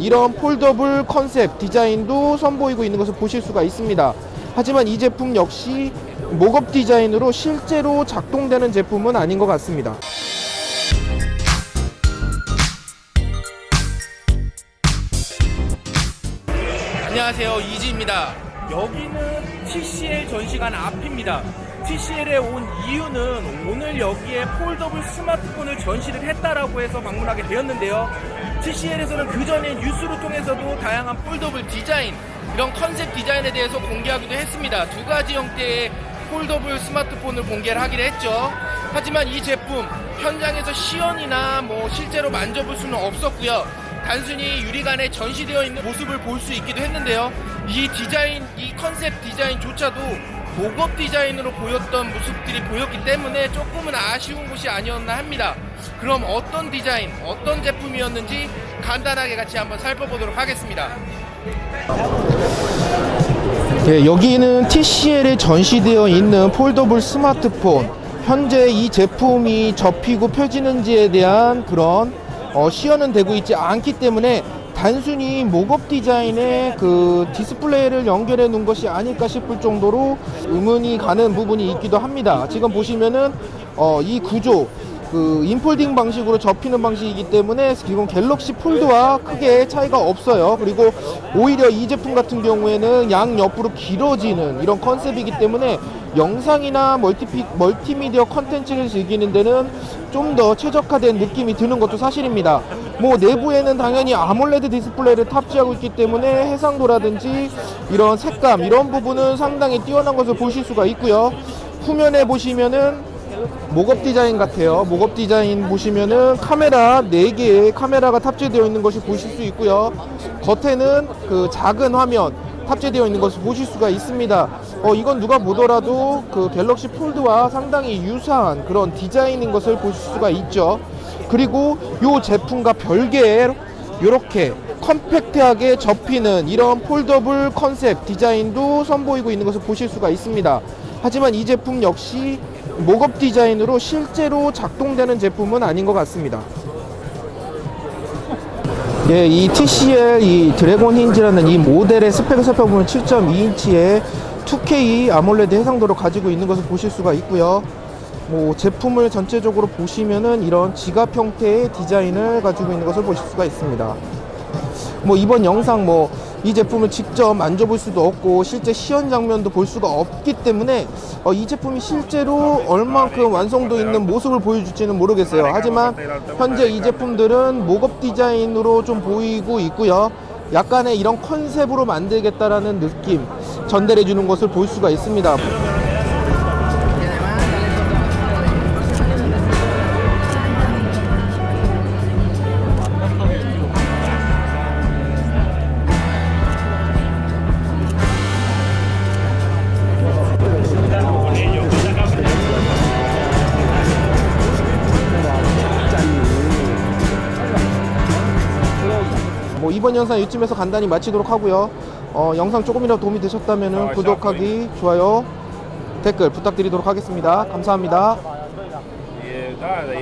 이런 폴더블 컨셉 디자인도 선보이고 있는 것을 보실 수가 있습니다. 하지만 이 제품 역시 목업 디자인으로 실제로 작동되는 제품은 아닌 것 같습니다. 안녕하세요 이지입니다 여기는 TCL 전시관 앞입니다 TCL에 온 이유는 오늘 여기에 폴더블 스마트폰을 전시를 했다라고 해서 방문하게 되었는데요. TCL에서는 그 전에 뉴스를 통해서도 다양한 폴더블 디자인 이런 컨셉 디자인에 대해서 공개하기도 했습니다. 두 가지 형태의 폴더블 스마트폰을 공개를 하기로 했죠. 하지만 이 제품 현장에서 시연이나 뭐 실제로 만져볼 수는 없었고요. 단순히 유리관에 전시되어 있는 모습을 볼 수 있기도 했는데요. 이 디자인, 이 컨셉 디자인조차도 고급 디자인으로 보였던 모습들이 보였기 때문에 조금은 아쉬운 곳이 아니었나 합니다. 그럼 어떤 디자인, 어떤 제품이었는지 간단하게 같이 한번 살펴보도록 하겠습니다. 예, 여기는 TCL에 전시되어 있는 폴더블 스마트폰. 현재 이 제품이 접히고 펴지는지에 대한 그런 어, 시연은 되고 있지 않기 때문에 단순히 목업 디자인에 그 디스플레이를 연결해 놓은 것이 아닐까 싶을 정도로 의문이 가는 부분이 있기도 합니다. 지금 보시면은 어, 이 구조 그 인폴딩 방식으로 접히는 방식이기 때문에 지금 갤럭시 폴드와 크게 차이가 없어요. 그리고 오히려 이 제품 같은 경우에는 양 옆으로 길어지는 이런 컨셉이기 때문에 영상이나 멀티피, 멀티미디어 컨텐츠를 즐기는 데는 좀 더 최적화된 느낌이 드는 것도 사실입니다. 뭐 내부에는 당연히 아몰레드 디스플레이를 탑재하고 있기 때문에 해상도라든지 이런 색감 이런 부분은 상당히 뛰어난 것을 보실 수가 있고요. 후면에 보시면은 목업 디자인 같아요. 목업 디자인 보시면은 카메라 4개의 카메라가 탑재되어 있는 것이 보실 수 있고요. 겉에는 그 작은 화면 탑재되어 있는 것을 보실 수가 있습니다. 어, 이건 누가 보더라도 그 갤럭시 폴드와 상당히 유사한 그런 디자인인 것을 보실 수가 있죠. 그리고 이 제품과 별개로 이렇게 컴팩트하게 접히는 이런 폴더블 컨셉 디자인도 선보이고 있는 것을 보실 수가 있습니다. 하지만 이 제품 역시 목업 디자인으로 실제로 작동되는 제품은 아닌 것 같습니다. 예, 이 TCL 이 드래곤 힌지라는 이 모델의 스펙을 살펴보면 7.2인치의 2K 아몰레드 해상도를 가지고 있는 것을 보실 수가 있고요. 뭐 제품을 전체적으로 보시면은 이런 지갑 형태의 디자인을 가지고 있는 것을 보실 수가 있습니다. 뭐 이번 영상 뭐 이 제품을 직접 만져볼 수도 없고 실제 시연 장면도 볼 수가 없기 때문에 어, 이 제품이 실제로 얼만큼 완성도 있는 모습을 보여줄지는 모르겠어요. 하지만 현재 이 제품들은 목업 디자인으로 좀 보이고 있고요. 약간의 이런 컨셉으로 만들겠다라는 느낌 전달해 주는 것을 볼 수가 있습니다. 뭐 이번 영상 이쯤에서 간단히 마치도록 하고요. 어, 영상 조금이라도 도움이 되셨다면 구독하기, 좋아요, 댓글 부탁드리도록 하겠습니다. 감사합니다. They